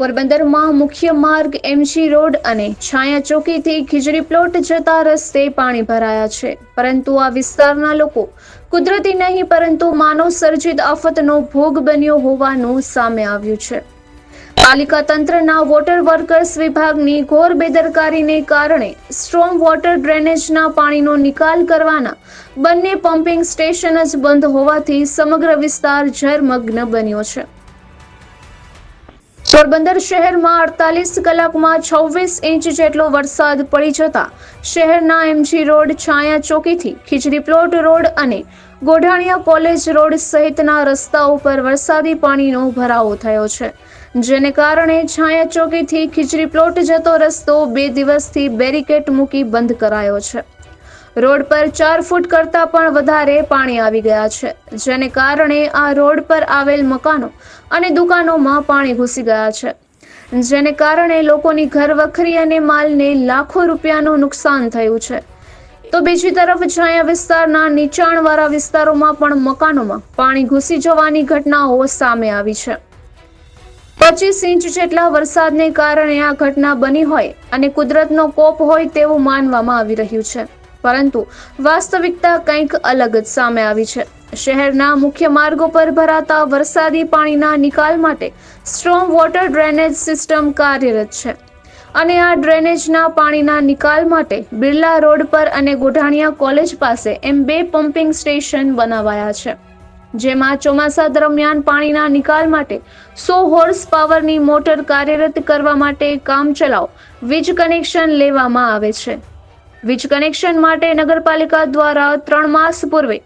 પોરબંદરમાં મુખ્ય માર્ગ એમસી રોડ અને છાયા ચોકીથી ખીજડી પ્લોટ જતા રસ્તે પાણી ભરાયા છે. પરંતુ આ વિસ્તારના લોકો કુદરતી નહીં, પરંતુ માનવ સર્જિત આફતનો ભોગ બન્યો હોવાનું સામે આવ્યું છે. પાલિકા તંત્રના વોટર વર્કર્સ વિભાગની ઘોર બેદરકારીને કારણે સ્ટ્રોમ વોટર ડ્રેનેજના પાણીનો નિકાલ કરવાના બંને પમ્પિંગ સ્ટેશન જ બંધ હોવાથી સમગ્ર વિસ્તાર જળમગ્ન બન્યો છે. પોરબંદર શહેરમાં અડતાલીસ કલાકમાં છવ્વીસ ઇંચ જેટલો વરસાદ પડી જતા શહેરના એમજી રોડ છાયા ચોકીથી ખીચડી પ્લોટ રોડ અને ગોઢાણીયા કોલેજ રોડ સહિતના રસ્તાઓ પર વરસાદી પાણીનો ભરાવો થયો છે. જેને કારણે છાયા ચોકીથી ખીચડી પ્લોટ જતો રસ્તો બે દિવસથી બેરિકેટ મૂકી બંધ કરાયો છે. રોડ પર ચાર ફૂટ કરતાં પણ વધારે પાણી આવી ગયા છે. જેને કારણે આ રોડ પર આવેલ મકાનો અને દુકાનોમાં પાણી ઘૂસી ગયા છે. જેને કારણે લોકોની ઘર વખરી અને માલને લાખો રૂપિયાનું નુકસાન થયું છે. તો બીજી તરફ છાયા વિસ્તારના નીચાણવાળા વિસ્તારોમાં પણ મકાનોમાં પાણી ઘૂસી જવાની ઘટનાઓ સામે આવી છે. પચીસ ઇંચ જેટલા વરસાદને કારણે આ ઘટના બની હોય અને કુદરતનો કોપ હોય તેવું માનવામાં આવી રહ્યું છે. પરંતુ વાસ્તવિકતા કંઈક અલગ જ સામે આવી છે. શહેરના મુખ્ય માર્ગો પર ભરાતા વરસાદી પાણીના નિકાલ માટે સ્ટ્રોમ વોટર ડ્રેનેજ સિસ્ટમ કાર્યરત છે. અને આ ડ્રેનેજના પાણીના નિકાલ માટે બિરલા રોડ પર અને ગોઢાણિયા કોલેજ પાસે એમ બે પમ્પિંગ સ્ટેશન બનાવાયા છે. જેમાં ચોમાસા દરમિયાન પાણીના નિકાલ માટે સો હોર્સ પાવરની મોટર કાર્યરત કરવા માટે કામચલાઉ, વીજ કનેક્શન લેવામાં આવે છે. વીજ કનેક્શન માટે નગરપાલિકા દ્વારા ત્રણ માસ પૂર્વે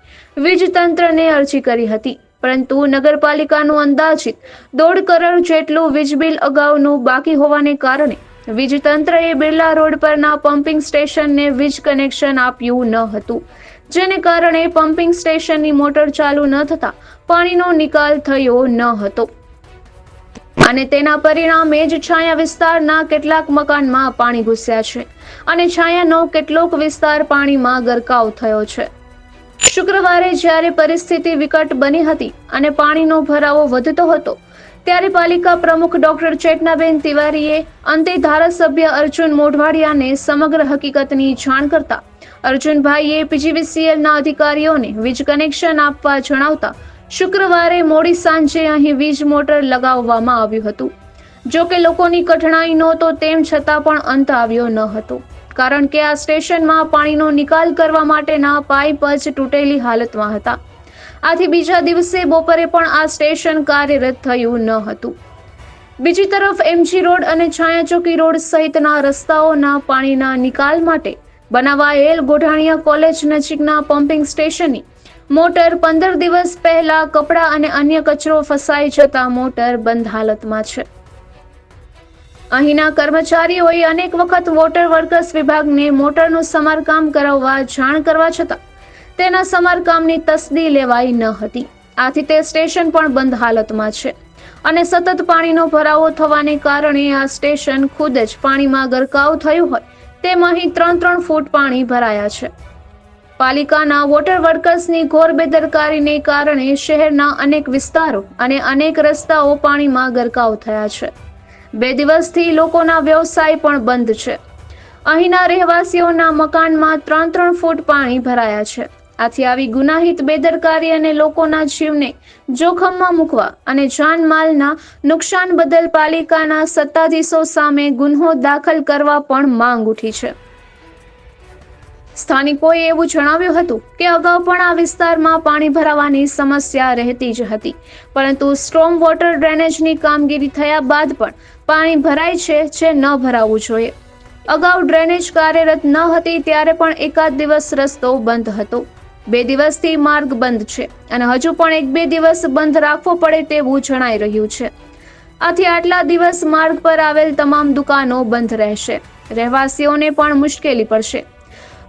વીજ તંત્રને અરજી કરી હતી. પરંતુ નગરપાલિકાનું અંદાજિત દોઢ કરોડ જેટલું વીજ બિલ અગાઉનું બાકી હોવાને કારણે વીજ તંત્રએ બિરલા રોડ પરના પમ્પિંગ સ્ટેશનને વીજ કનેક્શન આપ્યું ન હતું. જેને કારણે પમ્પિંગ સ્ટેશનની મોટર ચાલુ ન થતા પાણીનો નિકાલ થયો ન હતો. અને તેના પરિણામે જ છાયા વિસ્તારના કેટલાક મકાનમાં પાણી ઘૂસ્યા છે અને છાયાનો કેટલોક વિસ્તાર પાણીમાં ગરકાવ થયો છે. શુક્રવારે જ્યારે પરિસ્થિતિ વિકટ બની હતી અને પાણીનો ભરાવો વધતો હતો, ત્યારે પાલિકા પ્રમુખ ડોક્ટર ચેતનાબેન તિવારીએ અંતે ધારાસભ્ય અર્જુન મોઢવાડિયાને સમગ્ર હકીકતની જાણ કરતા અર્જુનભાઈએ પીજીવીસીએલના અધિકારીઓને વીજ કનેક્શન આપવા જણાવતા શુક્રવારે મોડી સાંજે અહીં વીજ મોટર લગાવવામાં આવ્યું હતું. જો કે લોકોની કઠણાઈ નહોતો તેમ છતાં પણ અંત આવ્યો ન હતો. કારણ કે આ સ્ટેશનમાં પાણીનો નિકાલ કરવા માટેના પાઇપ જ તૂટેલી હાલતમાં હતા. આથી બીજા દિવસે બપોરે પણ આ સ્ટેશન કાર્યરત થયું ન હતું. બીજી તરફ એમજી રોડ અને છાયાચોકી રોડ સહિતના રસ્તાઓના પાણીના નિકાલ માટે બનાવાયેલ ગોઢાણીયા કોલેજ નજીકના પમ્પિંગ સ્ટેશનની મોટર પંદર દિવસ પહેલા કપડાં અને અન્ય કચરો ફસાઈ જતા મોટર બંધ હાલતમાં છે. અહીંના કર્મચારીઓએ અનેક વખત વોટર વર્કર્સ વિભાગને મોટરનું સમારકામ કરાવવા જાણ કરવા છતાં તેના સમારકામની તસદી લેવાઈ ન હતી. આથી તે સ્ટેશન પણ બંધ હાલતમાં છે અને સતત પાણીનો ભરાવો થવાને કારણે આ સ્ટેશન ખુદ જ પાણીમાં ગરકાવ થયું હોય તેમ અહીં ત્રણ ત્રણ ફૂટ પાણી ભરાયા છે. પાલિકાના વોટર વર્કર્સની ઘોર બેદરકારીને કારણે શહેરના અનેક વિસ્તારો અને અનેક રસ્તાઓ પાણીમાં ગરકાવ થયા છે. બે દિવસથી લોકોના વ્યવસાય પણ બંધ છે. અહીંના રહેવાસીઓના મકાનમાં ત્રણ ત્રણ ફૂટ પાણી ભરાયા છે. આથી આવી ગુનાહિત બેદરકારી અને લોકોના જીવને જોખમમાં મૂકવા અને જાનમાલના નુકસાન બદલ પાલિકાના સત્તાધીશો સામે ગુન્હો દાખલ કરવા પણ માંગ ઉઠી છે. સ્થાનિકોએ એવું જણાવ્યું હતું કે અગાઉ પણ આ વિસ્તારમાં પાણી ભરાવાની સમસ્યા રહેતી જ હતી. પરંતુ સ્ટ્રોમ વોટર ડ્રેનેજની કામગીરી થયા બાદ પણ પાણી ભરાય છે જે ન ભરાવવું જોઈએ. અગાઉ ડ્રેનેજ કાર્યરત ન હતી ત્યારે પણ એકાદ દિવસ રસ્તો બંધ હતો. બે દિવસથી માર્ગ બંધ છે અને હજુ પણ એક બે દિવસ બંધ રાખવો પડે તેવું જણાઈ રહ્યું છે. આથી આટલા દિવસ માર્ગ પર આવેલ તમામ દુકાનો બંધ રહેશે. રહેવાસીઓને પણ મુશ્કેલી પડશે.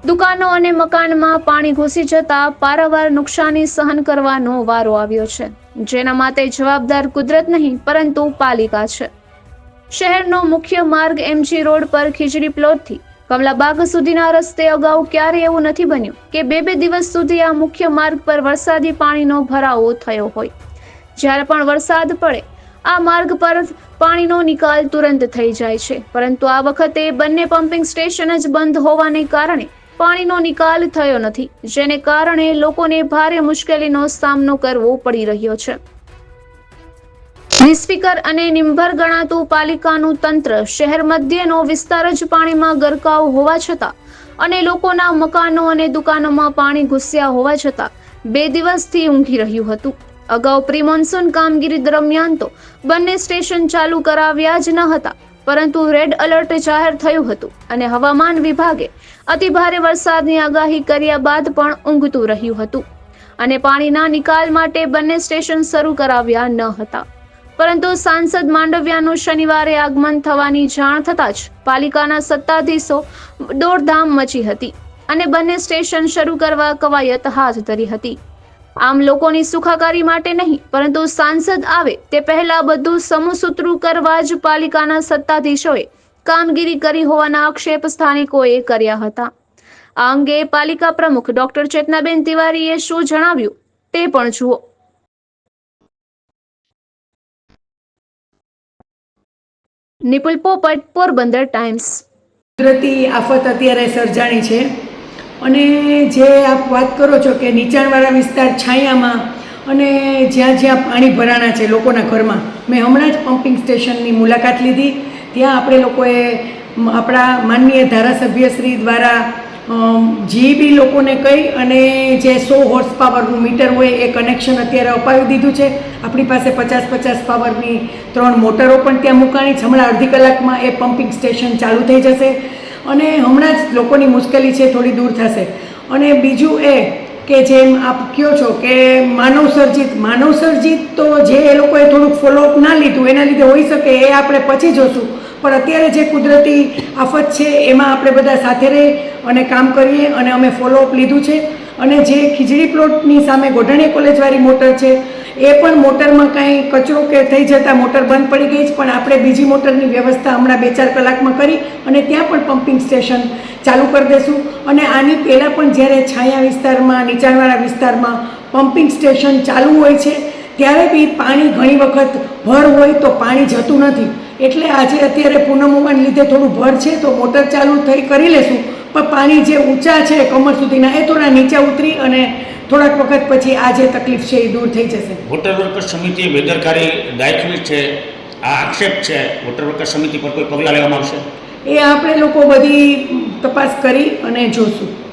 દુકાનો અને મકાનમાં પાણી ઘૂસી જતા પારાવાર નુકસાની સહન કરવાનો વારો આવ્યો છે. જેના માટે જવાબદાર કુદરત નહીં, પરંતુ પાલિકા છે. શહેરનો મુખ્ય માર્ગ એમજી રોડ પર ખીજડી પ્લોટથી કમલાબાગ સુધીના રસ્તે અગાઉ ક્યારે એવું નથી બન્યું કે બે બે દિવસ સુધી આ મુખ્ય માર્ગ પર વરસાદી પાણીનો ભરાવો થયો હોય. જ્યારે પણ વરસાદ પડે, આ માર્ગ પર પાણીનો નિકાલ તુરંત થઈ જાય છે. પરંતુ આ વખતે બંને પમ્પિંગ સ્ટેશન જ બંધ હોવાને કારણે પાણીનો નિકાલ થયો નથી, જેને કારણે લોકોને ભારે મુશ્કેલીનો સામનો કરવો પડી રહ્યો છે. નિસ્ફિકર અને નિંભર ગણાતું પાલિકાનું તંત્ર શહેર મધ્યનો વિસ્તાર જ પાણીમાં ગરકાવ હોવા છતાં અને લોકોના મકાનો અને દુકાનોમાં પાણી ઘૂસ્યા હોવા છતાં બે દિવસથી ઊંઘી રહ્યું હતું. અગાઉ પ્રી મોન્સૂન કામગીરી દરમિયાન તો બંને સ્ટેશન ચાલુ કરાવ્યા જ ન હતા. પરંતુ રેડ એલર્ટ જાહેર થયું હતું અને હવામાન વિભાગે અતિભારે વરસાદની આગાહી કર્યા બાદ પણ ઊંઘતું રહ્યું હતું. અને પાણીના નિકાલ માટે બંને સ્ટેશન શરૂ કરાવ્યા ન હતા. પરંતુ સાંસદ માંડવિયાનું શનિવારે આગમન થવાની જાણ થતાં જ પાલિકાના સત્તાધીશો દોડધામ મચી હતી અને બંને સ્ટેશન શરૂ કરવા કવાયત હાથ ધરી હતી. આમ લોકોની સુખાકારી માટે નહીં, પરંતુ સાંસદ આવે તે પહેલા બધું સમુસૂત્રું કરવા જ પાલિકાના સત્તાધીશોએ કામગીરી કરી હોવાના આક્ષેપ સ્થાનિકોએ કર્યા હતા. આ અંગે પાલિકા પ્રમુખ ડોક્ટર ચેતનાબેન તિવારીએ શું જણાવ્યું તે પણ જુઓ. નિપુલ પોપટ, પોરબંદર ટાઈમ્સ. કુદરતી આફત અત્યારે સર્જાણી છે. અને જે આપ વાત કરો છો કે નીચાણવાળા વિસ્તાર છાયામાં અને જ્યાં જ્યાં પાણી ભરાણા છે લોકોના ઘરમાં, મેં હમણાં જ પમ્પિંગ સ્ટેશનની મુલાકાત લીધી. ત્યાં આપણે લોકોએ આપણા માનનીય ધારાસભ્યશ્રી દ્વારા જીબી લોકોને કહી અને જે સો હોર્સ પાવરનું મીટર હોય એ કનેક્શન અત્યારે અપાવી દીધું છે. આપણી પાસે પચાસ પચાસ પાવરની ત્રણ મોટરો પણ ત્યાં મૂકાણી છે. હમણાં અડધી કલાકમાં એ પમ્પિંગ સ્ટેશન ચાલુ થઈ જશે. અને હમણાં જ લોકોની મુશ્કેલી છે, થોડી દૂર થશે. અને બીજું એ કે જેમ આપ કહો છો કે માનવ સર્જિત માનવ સર્જિત તો જે એ લોકોએ થોડુંક ફોલોઅપ ના લીધું, એના લીધે હોઈ શકે એ આપણે પછી જોશું. પણ અત્યારે જે કુદરતી આફત છે, એમાં આપણે બધા સાથે રહી અને કામ કરીએ અને અમે ફોલોઅપ લીધું છે. અને જે ખીજડી પ્લોટની સામે ગોઢણીયા કોલેજવાળી મોટર છે એ પણ મોટરમાં કાંઈ કચરો કે થઈ જતાં મોટર બંધ પડી ગઈ છે, પણ આપણે બીજી મોટરની વ્યવસ્થા હમણાં બે ચાર કલાકમાં કરી અને ત્યાં પણ પમ્પિંગ સ્ટેશન ચાલુ કરી દઈશું અને આની પહેલાં પણ જ્યારે છાયા વિસ્તારમાં, નીચાણવાળા વિસ્તારમાં પમ્પિંગ સ્ટેશન ચાલુ હોય છે, ત્યારે બી પાણી ઘણી વખત ભર હોય તો પાણી જતું નથી. એટલે આજે અત્યારે પૂનમુવાને લીધે થોડું ભર છે, તો મોટર ચાલુ થઈ કરી લેશું. પણ પાણી જે ઊંચા છે, કમર સુધીના, એ થોડા નીચે ઉતરી અને થોડાક વખત પછી આ જે તકલીફ છે એ દૂર થઈ જશે. વોટર વર્કર્સ સમિતિ બેદરકારી દાખવી છે. આ આક્ષેપ છે વોટર વર્કર્સ સમિતિ પર કોઈ પગલાં લેવામાં આવશે? એ આપણે લોકો બધી તપાસ કરી અને જોશું.